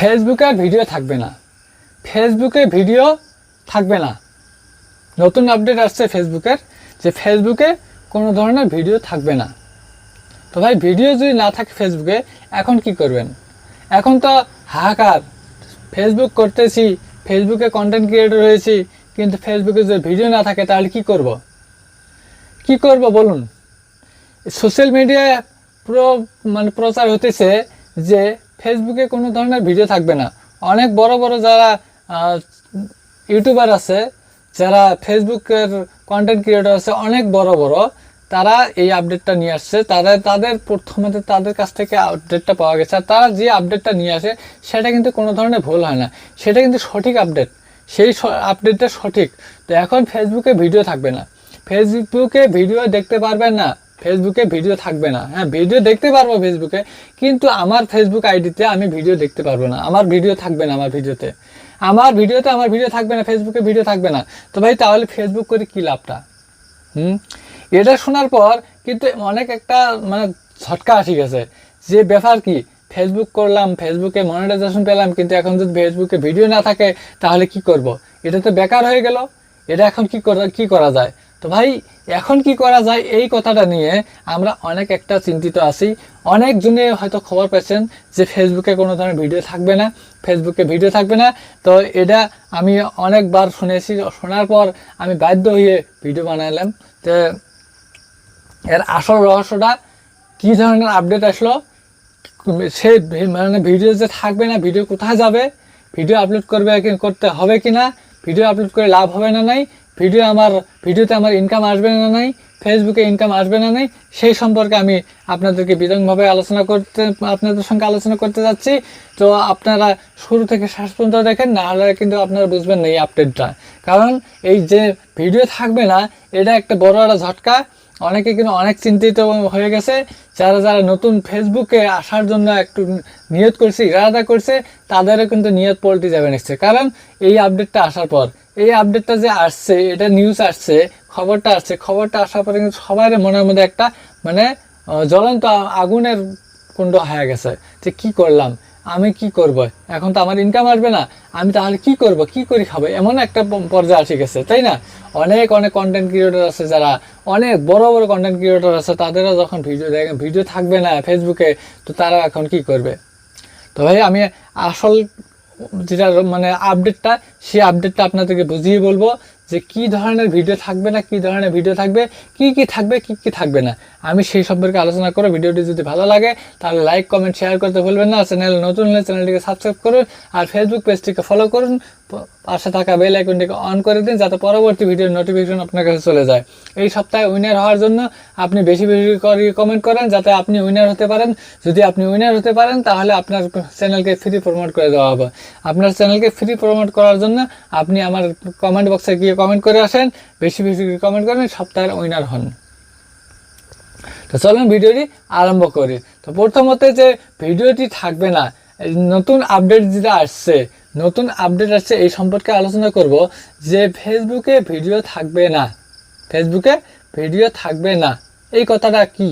ফেসবুকে ভিডিও থাকবে না। ফেসবুকে ভিডিও থাকবে না। নতুন আপডেট আসছে ফেসবুকের যে ফেসবুকে কোনো ধরনের ভিডিও থাকবে না। তো ভাই, ভিডিও যদি না থাকে ফেসবুকে, এখন কি করবেন? এখন তো হাহাকার। ফেসবুক করতেছি, ফেসবুকে কন্টেন্ট ক্রিয়েটর হয়েছি, কিন্তু ফেসবুকে যদি ভিডিও না থাকে, তাহলে কি করব? কি করব বলুন? সোশ্যাল মিডিয়ায় পুরো মানে প্রচার হতেছে যে ফেসবুকে কোনো ধরনের ভিডিও থাকবে না। অনেক বড় বড় যারা ইউটিউবার আছে, যারা ফেসবুকের কন্টেন্ট ক্রিয়েটর আছে, অনেক বড় বড়, তারা এই আপডেটটা নিয়ে আসছে। তাদের তাদের প্রথমে তাদের কাছ থেকে আপডেটটা পাওয়া গেছে। আর তারা যে আপডেটটা নিয়ে আসে, সেটা কিন্তু কোনো ধরনের ভুল হয় না। সেটা কিন্তু সঠিক আপডেট সেই আপডেটটা সঠিক। তো এখন ফেসবুকে ভিডিও থাকবে না। ফেসবুকে ভিডিও দেখতে পারবেন না। ফেসবুকে ভিডিও থাকবে না। হ্যাঁ ভিডিও দেখতে পারব ফেসবুকে কিন্তু আমার ফেসবুক আইডিতে আমি ভিডিও দেখতে পারব না। আমার ভিডিও থাকবে না আমার ভিডিওতে আমার ভিডিওতে আমার ভিডিও থাকবে না ফেসবুকে ভিডিও থাকবে না। তো ভাই, তাহলে ফেসবুক করে কী লাভটা? হুম? এটা শোনার পর কিন্তু অনেক একটা মানে ঝটকা আসি গেছে। যে ব্যাপার কি ফেসবুক করলাম ফেসবুকে মনিটাইজেশন পেলাম, কিন্তু এখন যদি ফেসবুকে ভিডিও না থাকে, তাহলে কি করব। এটা তো বেকার হয়ে গেল। এটা এখন কি করা কি করা যায়? তো ভাই, এখন কি করা যায় এই কথাটা নিয়ে আমরা অনেক একটা চিন্তিত আছি। অনেকজনে হয়তো খবর পেয়েছেন যে ফেসবুকে কোনো ধরনের ভিডিও থাকবে না, ফেসবুকে ভিডিও থাকবে না। তো এটা আমি অনেকবার শুনেছি, শোনার পর আমি বাধ্য হয়ে ভিডিও বানালাম। তো এর আসল রহস্যটা কী ধরনের আপডেট আসলো? সে মানে ভিডিও যে থাকবে না, ভিডিও কোথায় যাবে? ভিডিও আপলোড করবে করতে হবে কি না ভিডিও আপলোড করে লাভ হবে না নাই? ভিডিও আমার, ভিডিওতে আমার ইনকাম আসবে না নাই ফেসবুকে ইনকাম আসবে না নাই, সেই সম্পর্কে আমি আপনাদেরকে বিতংভাবে আলোচনা করতে, আপনাদের সঙ্গে আলোচনা করতে যাচ্ছি। তো আপনারা শুরু থেকে শেষ পর্যন্ত দেখেন, না হলে কিন্তু আপনারা বুঝবেন না এই আপডেটটা কারণ এই যে ভিডিও থাকবে না, এটা একটা বড় একটা ঝটকা। অনেকে কিন্তু অনেক চিন্তিত হয়ে গেছে। যারা যারা নতুন ফেসবুকে আসার জন্য একটু নিয়ত করছে, ইরাদা করছে, তাদেরও কিন্তু নিয়ত পল্টে যাবে নিশ্চয় কারণ এই আপডেটটা আসার পর এই আপডেটটা যে আসছে, এটা নিউজ আসছে, খবরটা আসছে, খবরটা আসার পরে কিন্তু সবার মনের মধ্যে একটা মানে জ্বলন্ত আগুনের কুণ্ড হয়ে গেছে যে কি করলাম, আমি কি করব? এখন তো আমার ইনকাম আসবে না, আমি তাহলে কি করব? কি করে খাব? এমন একটা পর্যায়ে আসে গেছে, তাই না? অনেক অনেক কন্টেন্ট ক্রিয়েটর আছে যারা, অনেক বড় বড় কন্টেন্ট ক্রিয়েটর আছে, তাদেরও যখন ভিডিও দেখে ভিডিও থাকবে না ফেসবুকে তো তারা এখন কি করবে? তো ভাই, আমি আসল যেটা মানে আপডেটটা সেই আপডেটটা আপনাদেরকে বুঝিয়ে বলব যে কি ধরনের ভিডিও থাকবে না, কি ধরনের ভিডিও থাকবে, কি কি থাকবে, কি কি থাকবে না। আমি সেই সম্পর্কে আলোচনা করে ভিডিওটি যদি ভালো লাগে, তাহলে লাইক কমেন্ট শেয়ার করতে ভুলবেন না। চ্যানেল নতুন হলে চ্যানেলটিকে সাবস্ক্রাইব করুন আর ফেসবুক পেজটিকে ফলো করুন। পাশে থাকা বেল আইকনটিকে অন করে দিন, যাতে পরবর্তী ভিডিওর নোটিফিকেশন আপনার কাছে চলে যায়। এই সপ্তাহে উইনার হওয়ার জন্য আপনি বেশি বেশি করে কমেন্ট করেন, যাতে আপনি উইনার হতে পারেন। যদি আপনি উইনার হতে পারেন, তাহলে আপনার চ্যানেলকে ফ্রি প্রমোট করে দেওয়া হবে। আপনার চ্যানেলকে ফ্রি প্রমোট করার জন্য আপনি আমার কমেন্ট বক্সে গিয়ে কমেন্ট করে আসেন। বেশি বেশি কমেন্ট করেন, সপ্তাহের উইনার হন। তো চলুন ভিডিওটি আরম্ভ করি। তো প্রথমত যে ভিডিওটি থাকবে না নতুন আপডেট যেটা আসছে, নতুন আপডেট আসছে এই সম্পর্কে আলোচনা করব যে ফেসবুকে ভিডিও থাকবে না। ফেসবুকে ভিডিও থাকবে না। এই কথাটা কি?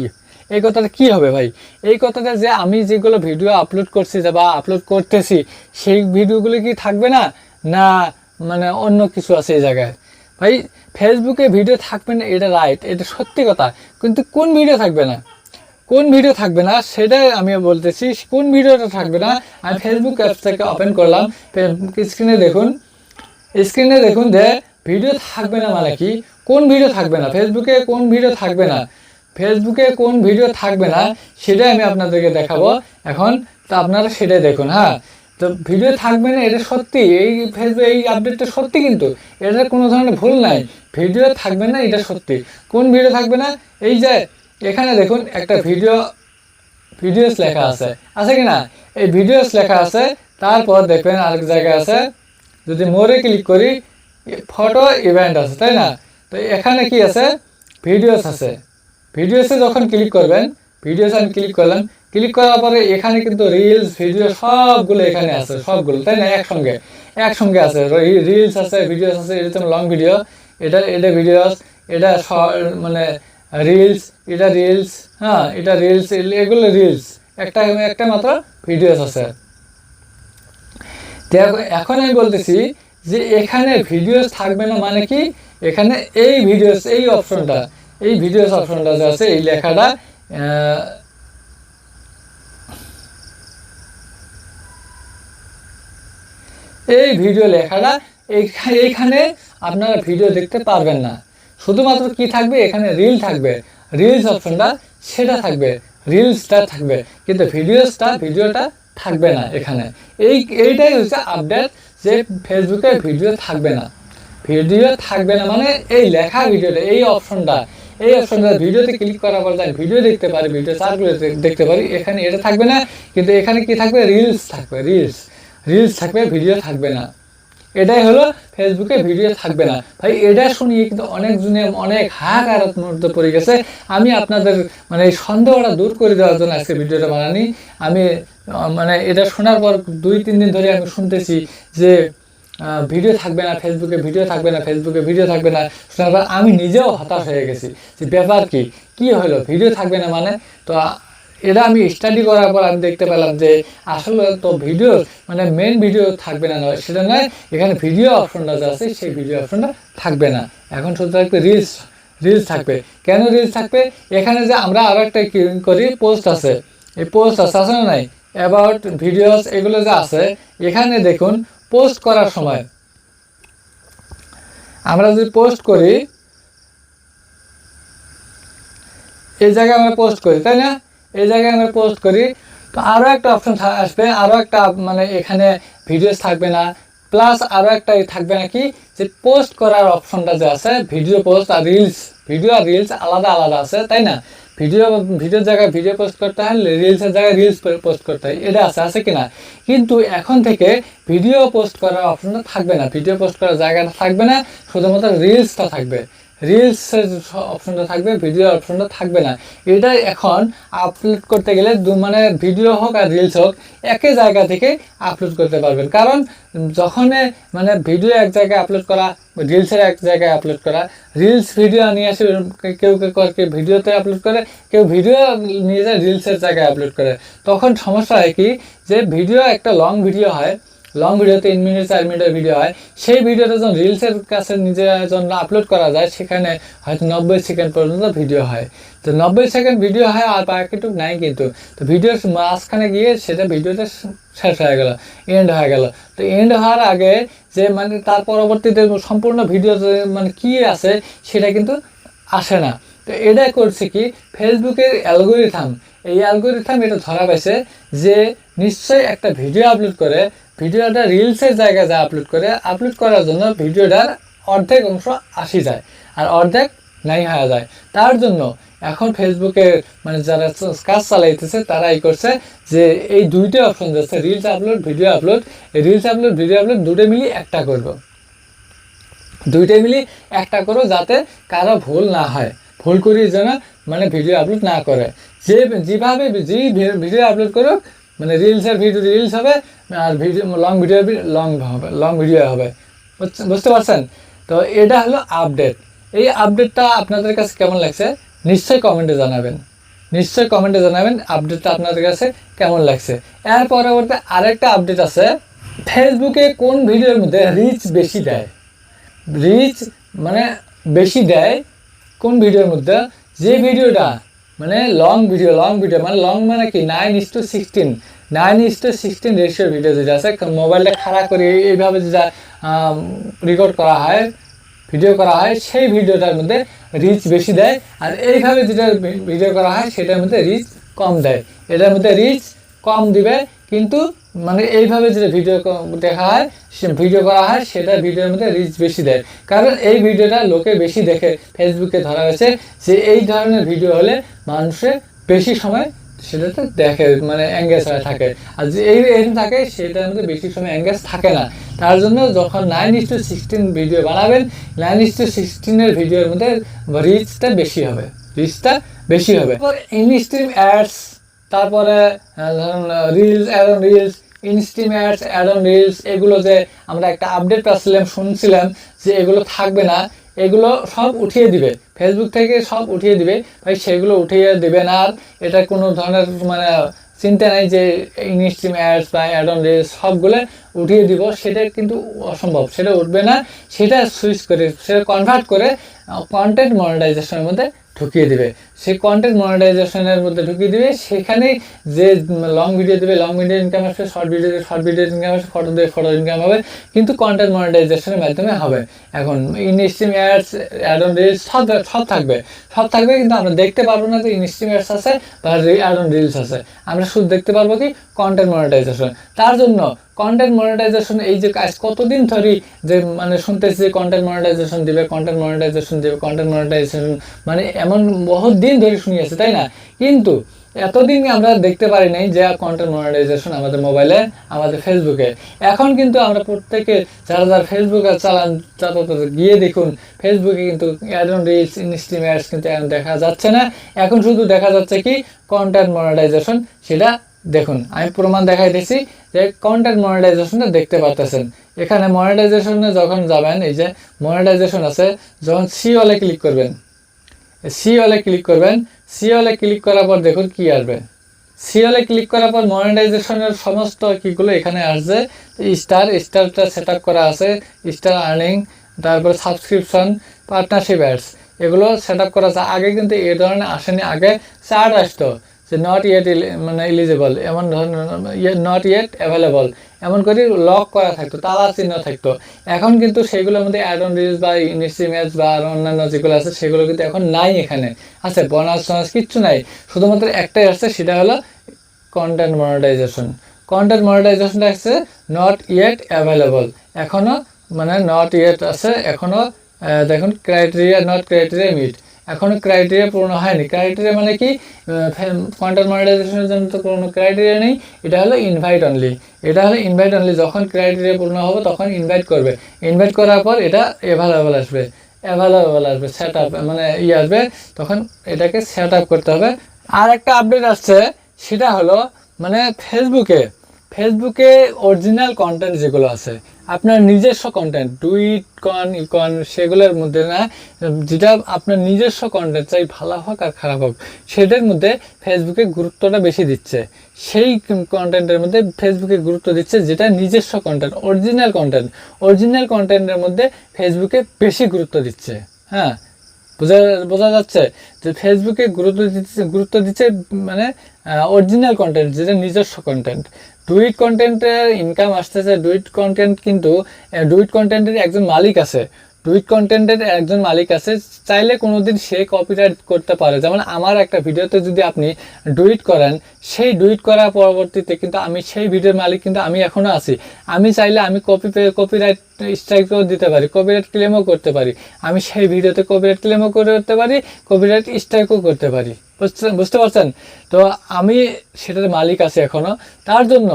এই কথাটা কি হবে ভাই? এই কথাটা যে আমি যেগুলো ভিডিও আপলোড করছি বা আপলোড করতেছি, সেই ভিডিওগুলো কি থাকবে না? না মানে অন্য কিছু আছে এই জায়গায়। ভাই ফেসবুকে ভিডিও থাকবে না এটা রাইট এটা সত্যি কথা। কিন্তু কোন ভিডিও থাকবে না? কোন ভিডিও থাকবে না সেটাই আমি বলতেছি কোন ভিডিওটা থাকবে না? আমি ফেসবুক অ্যাপস থেকে ওপেন করলাম। স্ক্রিনে দেখুন। স্ক্রিনে দেখুন যে ভিডিও থাকবে না মানে কি? কোন ভিডিও থাকবে না? ফেসবুকে কোন ভিডিও থাকবে না? ফেসবুকে কোন ভিডিও থাকবে না? সেটাই আমি আপনাদেরকে দেখাবো। এখন তা আপনারা সেটাই দেখুন হ্যাঁ? তো ভিডিও থাকবে না, এটা সত্যি, এই ফেসবুক এই আপডেটটা সত্যি কিন্তু এটা কোনো ধরনের ভুল নাই, ভিডিও থাকবে না, এটা সত্যি। কোন ভিডিও থাকবে না, এই যে, এখানে দেখুন, একটা ভিডিও ভিডিওস লেখা আছে। আছে কি না? এই ভিডিওস লেখা আছে, তারপর দেখবেন আরেক জায়গায় আছে, যদি মোরে ক্লিক করি ফটো ইভেন্ট আছে, তাই না? তো এখানে কি আছে? ভিডিওস আছে। ভিডিওসে যখন ক্লিক করবেন ভিডিওস আমি ক্লিক করলাম। ক্লিক করার পরে এখানে কিন্তু রিলস ভিডিও সবগুলো এখানে আছে, সবগুলো, তাই না? একসঙ্গে একসঙ্গে আছে। রিলস আছে ভিডিওস আছে এরকম লং ভিডিও এটা এটা ভিডিওস এটা মানে রিলস এটা রিলস হ্যাঁ এটা রিলস এগুলো রিলস একটা একটা মাত্র ভিডিওস আছে। এখন আমি বলতেছি যে এখানে ভিডিওস থাকবে না মানে কি? এখানে এই ভিডিওস এই অপশনটা এই ভিডিওস অপশনটা যে আছে, এই লেখাটা এই ভিডিও লেখাটা এইখানে আপনারা ভিডিও দেখতে পারবেন না। শুধুমাত্র কি থাকবে? এখানে রিল থাকবে। রিলস অপশনটা সেটা থাকবে। রিলসটা থাকবে। কিন্তু ভিডিওসটা ভিডিওটা থাকবে না এখানে। এই, এইটাই হচ্ছে আপডেট যে ফেসবুকে ভিডিও থাকবে না। ভিডিও থাকবে না মানে এই লেখা ভিডিওটা এই অপশনটা এই অপশনটা ভিডিওতে ক্লিক করার পর আমি ভিডিও দেখতে পারি ভিডিও সার্চ দেখতে পারি। এখানে এটা থাকবে না কিন্তু এখানে কি থাকবে? রিলস থাকবে রিলস রিলস থাকবে ভিডিও থাকবে না। এটাই হলো ফেসবুকে ভিডিও থাকবে না। ভাই এটা শুনিয়ে কিন্তু অনেক জনে অনেক হাহাকার মধ্যে পড়ে গেছে। আমি আপনাদের মানে এই সন্দেহটা দূর করে দেওয়ার জন্য আজকে ভিডিওটা বানানি। আমি মানে এটা শোনার পর দুই তিন দিন ধরে আমি শুনতেছি যে ভিডিও থাকবে না ফেসবুকে ভিডিও থাকবে না ফেসবুকে ভিডিও থাকবে না। শোনার পর আমি নিজেও হতাশ হয়ে গেছি যে ব্যাপার কি? কি হলো? ভিডিও থাকবে না মানে? তো এটা আমি স্টাডি করার পর আমি দেখতে পেলাম যে আসলে তো ভিডিও মানে মেন ভিডিও থাকবে না নয়, সেটা নয়, এখানে ভিডিও অপশনটা যে আছে, সেই ভিডিও অপশনটা থাকবে না। এখন শুধু থাকবে রিলস রিলস থাকবে। কেন রিলস থাকবে? এখানে যে আমরা আরও একটা করি পোস্ট আছে। এই পোস্ট আছে আছে না নাই? অ্যাবাউট ভিডিওস এগুলো যে আছে, এখানে দেখুন পোস্ট করার সময়। আমরা যদি পোস্ট করি এই জায়গায় আমরা পোস্ট করি তাই না? এই জায়গায় আমরা পোস্ট করি তো আরও একটা অপশন আসবে আরও একটা মানে এখানে ভিডিওস থাকবে না প্লাস আরও একটা থাকবে নাকি যে পোস্ট করার অপশনটা যে আছে ভিডিও পোস্ট আর রিলস ভিডিও আর রিলস আলাদা আলাদা আছে তাই না? ভিডিও, ভিডিওর জায়গায় ভিডিও পোস্ট করতে হয় রিলসের জায়গায় রিলস পোস্ট করতে হয়। এটা আছে আছে কিনা? কিন্তু এখন থেকে ভিডিও পোস্ট করার অপশনটা থাকবে না। ভিডিও পোস্ট করার জায়গাটা থাকবে না, শুধুমাত্র রিলসটা থাকবে। রিলসের অপশনটা থাকবে ভিডিও অপশনটা থাকবে না। এটা এখন আপলোড করতে গেলে মানে ভিডিও হোক আর রিলস হোক একই জায়গা থেকে আপলোড করতে পারবেন। কারণ যখন মানে ভিডিও এক জায়গায় আপলোড করা রিলসের এক জায়গায় আপলোড করা রিলস ভিডিও নিয়ে আসে কেউ কেউ ভিডিওতে আপলোড করে, কেউ ভিডিও নিয়ে যায় রিলসের জায়গায় আপলোড করে। তখন সমস্যা হয় কি? যে ভিডিও একটা লং ভিডিও হয় লং ভিডিও তিন মিনিট চার মিনিটের ভিডিও হয়। সেই ভিডিওটা যখন রিলসের কাছে নিজের যখন আপলোড করা যায়, সেখানে হয়তো নব্বই সেকেন্ড পর্যন্ত ভিডিও হয়। তো নব্বই সেকেন্ড ভিডিও হয় আর বাকিটুকু নাই কিন্তু। তো ভিডিওর মাঝখানে গিয়ে সেটা ভিডিওটা শেষ হয়ে গেল এন্ড হয়ে গেল। তো এন্ড হওয়ার আগে যে মানে তার পরবর্তীতে সম্পূর্ণ ভিডিও মানে কি আছে, সেটা কিন্তু আসে না। তো এটা করছে কি ফেসবুকের অ্যালগোরিথাম এই অ্যালগোরিথাম এটা ধরা পাইছে যে নিশ্চয়ই একটা ভিডিও আপলোড করে ভিডিওটা রিলসের জায়গায় যা আপলোড করে আপলোড করার জন্য ভিডিওটার অর্ধেক অংশ আসি যায় আর অর্ধেক নাই হয়ে যায়। তার জন্য এখন ফেসবুকে মানে যারা কাজ চালাইতেছে তারা এই করছে যে এই দুইটা অপশন যাচ্ছে রিলস আপলোড ভিডিও আপলোড এই রিলস আপলোড ভিডিও আপলোড দুটো মিলিয়ে একটা করব। দুইটাই মিলি একটা করো যাতে কারও ভুল না হয়। ভুল করি যেন মানে ভিডিও আপলোড না করে। যে যেভাবে যে ভিডিও আপলোড করুক মানে রিলসের ভিডিও রিলস হবে, আর ভিডিও লং ভিডিও লং হবে লং ভিডিও হবে। বুঝতে পারছেন? তো এটা হলো আপডেট এই আপডেটটা আপনাদের কাছে কেমন লাগছে? নিশ্চয়ই কমেন্টে জানাবেন। নিশ্চয়ই কমেন্টে জানাবেন আপডেটটা আপনাদের কাছে কেমন লাগছে। এর পরবর্তী আরেকটা আপডেট আছে ফেসবুকে কোন ভিডিওর মধ্যে রিচ বেশি দেয়? রিচ মানে বেশি দেয় কোন ভিডিওর মধ্যে? যে ভিডিওটা মানে লং ভিডিও লং ভিডিও মানে লং মানে কি? Nine is to sixteen nine is to sixteen রেশিওর video যেটা আছে মোবাইলটা খারাপ করে এইভাবে যেটা রেকর্ড করা হয় ভিডিও করা হয়, সেই ভিডিওটার মধ্যে রিচ বেশি দেয়। আর এইভাবে যেটা ভিডিও করা হয়, সেটার মধ্যে রিচ কম দেয়। এটার মধ্যে রিচ কম দিবে। কিন্তু মানে এইভাবে যেটা ভিডিও দেখা হয় ভিডিও করা হয়, সেটা ভিডিওর মধ্যে রিচ বেশি দেয়। কারণ এই ভিডিওটা লোকে বেশি দেখে ফেসবুকে ধরা হয়েছে যে এই ধরনের ভিডিও হলে মানুষের বেশি সময় সেটাতে দেখে মানে এঙ্গেজ হয়ে থাকে। আর যে এই এরকম থাকে, সেটার মধ্যে বেশি সময় এঙ্গেজ থাকে না। তার জন্য যখন nine is to sixteen video বানাবেন নাইন ইস টু সিক্সটিনের ভিডিওর মধ্যে রিচটা বেশি হবে। রিচটা বেশি হবে। ইনস্ট্রিম অ্যাডস তারপরে reels add on reels instream ads add on reels এগুলো যে আমরা একটা আপডেট পাচ্ছিলাম, শুনছিলাম যে এগুলো থাকবে না, এগুলো সব উঠিয়ে দিবে। ফেসবুক থেকে সব উঠিয়ে দিবে। ভাই, সেগুলো উঠিয়ে দিবে না আর এটা কোনো ধরনের মানে চিন্তা নাই যে ইনস্ট্রিম অ্যাডস বা অ্যাড অন রিলস সবগুলো উঠিয়ে দিব, সেটা কিন্তু অসম্ভব। সেটা উঠবে না, সেটা সুইচ করে, সেটা কনভার্ট করে কন্টেন্ট মনিটাইজেশনের মধ্যে ঢুকিয়ে দিবে। সেই কন্টেন্ট মনিটাইজেশনের মধ্যে ঢুকিয়ে দিবে। সেখানে যে লং ভিডিও দেবে লং ভিডিও ইনকাম আসবে শর্ট ভিডিও দেবে শর্ট ভিডিও ইনকাম আসবে ফটো দেবে ফটো ইনকাম হবে। কিন্তু কন্টেন্ট মনিটাইজেশনের মাধ্যমে হবে। এখন ইনস্ট্রিম অ্যাডস অ্যাড রিলস সব সব থাকবে। সব থাকবে কিন্তু আমরা দেখতে পারব না যে ইনস্ট্রিম অ্যাডস আছে বা অ্যাড রিলস আছে। আমরা শুধু দেখতে পারব কি কন্টেন্ট মনিটাইজেশন তার জন্য কন্টেন্ট মনিটাইজেশন এই যে কাজ কতদিন ধরে যে মানে শুনতেছি যে কন্টেন্ট মনিটাইজেশন দিবে কন্টেন্ট মনিটাইজেশন দিবে কন্টেন্ট মনিটাইজেশন মানে এমন বহুত দিন ধরে শুনি আছে তাই না? কিন্তু এতদিন আমরা দেখতে পারি নাই যে কন্টেন্ট মনিটাইজেশন আমাদের মোবাইলে আমাদের ফেসবুকে এখন কিন্তু আমরা প্রত্যেকে যারা যারা ফেসবুকে চালান তারা গিয়ে দেখুন ফেসবুকে কিন্তু অ্যাডন রিলস ইনস্ট্রিম অ্যাডস কিন্তু এখন দেখা যাচ্ছে না। এখন শুধু দেখা যাচ্ছে কি কন্টেন্ট মনিটাইজেশন সেটা দেখুন, আমি প্রমাণ দেখাই দিছি যে কন্টেন্ট মনিটাইজেশনটা দেখতে পাচ্ছেন এখানে মনিটাইজেশনে যখন যাবেন, এই যে মনিটাইজেশন আছে, যখন সি ওয়ালে ক্লিক করবেন সি ওয়ালে ক্লিক করবেন। সি ওয়ালে ক্লিক করার পর দেখুন কি আসবে। সি ওয়ালে ক্লিক করার পর মনিটাইজেশনের সমস্ত কিগুলো এখানে আসছে। স্টার স্টারটা সেট করা আছে। স্টার আর্নিং তারপর সাবস্ক্রিপশন পার্টনারশিপ অ্যাডস এগুলো সেট করা আছে। আগে কিন্তু এ ধরনের আসেনি, আগে চার্ট আসতো। যে নট ইয়েট মানে এলিজিবল এমন ধরনের নট ইয়েট অ্যাভেলেবল এমন করে লক করা থাকতো তালা চিহ্ন থাকতো। এখন কিন্তু সেগুলোর মধ্যে অ্যাড অন রিলস বা ইনস্ট্রিমেটস বা আর অন্যান্য যেগুলো আছে, সেগুলো কিন্তু এখন নাই এখানে। আছে বোনাস টোনাস কিচ্ছু নাই। শুধুমাত্র একটাই আসছে, সেটা হলো কন্টেন্ট মনিটাইজেশন কন্টেন্ট মনিটাইজেশনটা আসছে নট ইয়েট অ্যাভেলেবল এখনও মানে নট ইয়েট আছে এখনও দেখুন ক্রাইটেরিয়া নট ক্রাইটেরিয়া মিট এখনও ক্রাইটেরিয়া পূর্ণ হয়নি। ক্রাইটেরিয়া মানে কি? কন্টেন্ট মনিটাইজেশনের জন্য তো কোনো ক্রাইটেরিয়া নেই। এটা হলো ইনভাইট অনলি এটা হলো ইনভাইট অনলি যখন ক্রাইটেরিয়া পূর্ণ হবে, তখন ইনভাইট করবে। ইনভাইট করার পর এটা অ্যাভেলেবল আসবে। অ্যাভেলেবল আসবে সেট আপ মানে ই আসবে। তখন এটাকে সেট আপ করতে হবে। আর একটা আপডেট আসছে, সেটা হলো মানে ফেসবুকে ফেসবুকে অরিজিনাল কন্টেন্ট যেগুলো আছে আপনার নিজস্ব কন্টেন্ট টুইট কন ইকন সেগুলোর মধ্যে না, যেটা আপনার নিজস্ব কন্টেন্ট চাই ভালো হোক আর খারাপ হোক সেটার মধ্যে ফেসবুকে গুরুত্বটা বেশি দিচ্ছে। সেই কন্টেন্টের মধ্যে ফেসবুকে গুরুত্ব দিচ্ছে যেটা নিজস্ব কন্টেন্ট অরিজিনাল কন্টেন্ট অরিজিনাল কন্টেন্টের মধ্যে ফেসবুকে বেশি গুরুত্ব দিচ্ছে। হ্যাঁ বোঝা বোঝা যাচ্ছে যে ফেসবুকে গুরুত্ব দিচ্ছে গুরুত্ব দিচ্ছে মানে অরিজিনাল কন্টেন্ট যেটা নিজস্ব কন্টেন্ট ডুইট কন্টেন্টের ইনকাম আসতেছে ডুইট কন্টেন্ট কিন্তু ডুইট কন্টেন্টের একজন মালিক আছে। ডুইট কন্টেন্টের একজন মালিক আছে, চাইলে কোনোদিন সে কপিরাইট করতে পারে। যেমন আমার একটা ভিডিওতে যদি আপনি ডুইট করেন, সেই ডুইট করার পরবর্তীতে কিন্তু আমি সেই ভিডিওর মালিক কিন্তু আমি এখনও আছি। আমি চাইলে আমি কপি কপিরাইট স্ট্রাইকও দিতে পারি কপিরাইট ক্লেমও করতে পারি। আমি সেই ভিডিওতে কপিরাইট ক্লেমও করতে পারি কপিরাইট স্ট্রাইকও করতে পারি। বুঝতে বুঝতে পারছেন? তো আমি সেটার মালিক আছে এখনও তার জন্য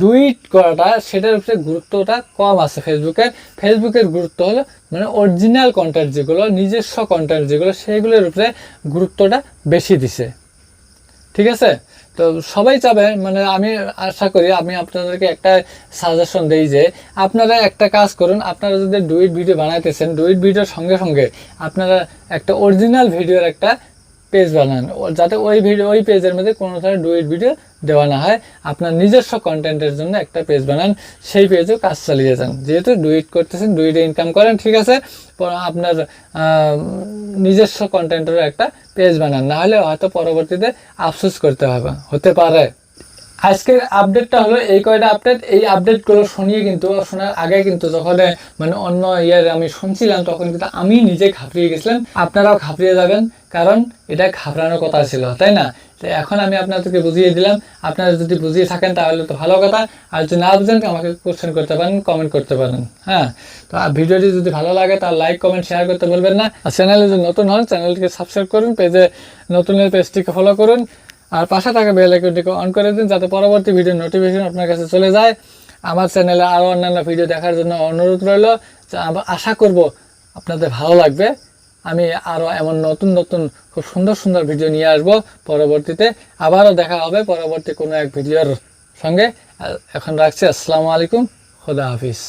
ডুইট করাটা, সেটার উপরে গুরুত্বটা কম আছে ফেসবুকের ফেসবুকের গুরুত্ব হলো মানে অরিজিনাল কন্টেন্ট যেগুলো, নিজস্ব কন্টেন্ট যেগুলো, সেগুলোর উপরে গুরুত্বটা বেশি দিছে। ঠিক আছে? তো সবাই চাবে মানে আমি আশা করি, আমি আপনাদেরকে একটা সাজেশন দিই যে, আপনারা একটা কাজ করুন, আপনারা যদি ডুইট ভিডিও বানাইতেছেন ডুইট ভিডিওর সঙ্গে সঙ্গে আপনারা একটা অরিজিনাল ভিডিওর একটা পেজ বানান যাতে ওই ভিডিও ওই পেজের মধ্যে কোনো ধরনের ডুয়েট ভিডিও দেওয়া না হয়। আপনার নিজস্ব কন্টেন্টের জন্য একটা পেজ বানান, সেই পেজও কাজ চালিয়ে যান। যেহেতু ডুয়েট করতেছেন ডুইটে ইনকাম করেন, ঠিক আছে? আপনার নিজস্ব কন্টেন্টেরও একটা পেজ বানান। নাহলে হয়তো পরবর্তীতে আফসোস করতে হবে। হতে পারে। আজকের আপডেটটা হলো এই কয়টা আপডেট এই আপডেটগুলো শুনিয়ে কিন্তু, শোনার আগে কিন্তু যখন মানে অন্য ইয়ার আমি শুনছিলাম, তখন কিন্তু আমি নিজে ঘাবড়িয়ে গেছিলাম। আপনারাও ঘাবড়িয়ে যাবেন, কারণ এটা ঘাবড়ানোর কথা ছিল, তাই না? তো এখন আমি আপনাদেরকে বুঝিয়ে দিলাম। আপনারা যদি বুঝিয়ে থাকেন, তাহলে তো ভালো কথা। আর যদি না বুঝেন আমাকে কোশ্চেন করতে পারেন কমেন্ট করতে পারেন হ্যাঁ? তো আর ভিডিওটি যদি ভালো লাগে, তাহলে লাইক কমেন্ট শেয়ার করতে বলবেন না। আর চ্যানেলে যদি নতুন হন চ্যানেলটিকে সাবস্ক্রাইব করুন পেজে নতুনের পেজটিকে ফলো করুন। আর পাশে থাকা বেল আইকনটিকে অন করে দিন যাতে পরবর্তী ভিডিও নোটিফিকেশন আপনার কাছে চলে যায়। আমার চ্যানেলে আরও অন্যান্য ভিডিও দেখার জন্য অনুরোধ রইল। যা আবার আশা করব আপনাদের ভালো লাগবে। আমি আরও এমন নতুন নতুন খুব সুন্দর সুন্দর ভিডিও নিয়ে আসব পরবর্তীতে। আবারও দেখা হবে পরবর্তী কোনো এক ভিডিওর সঙ্গে। এখন রাখছি। আসসালামু আলাইকুম। খুদা হাফিজ।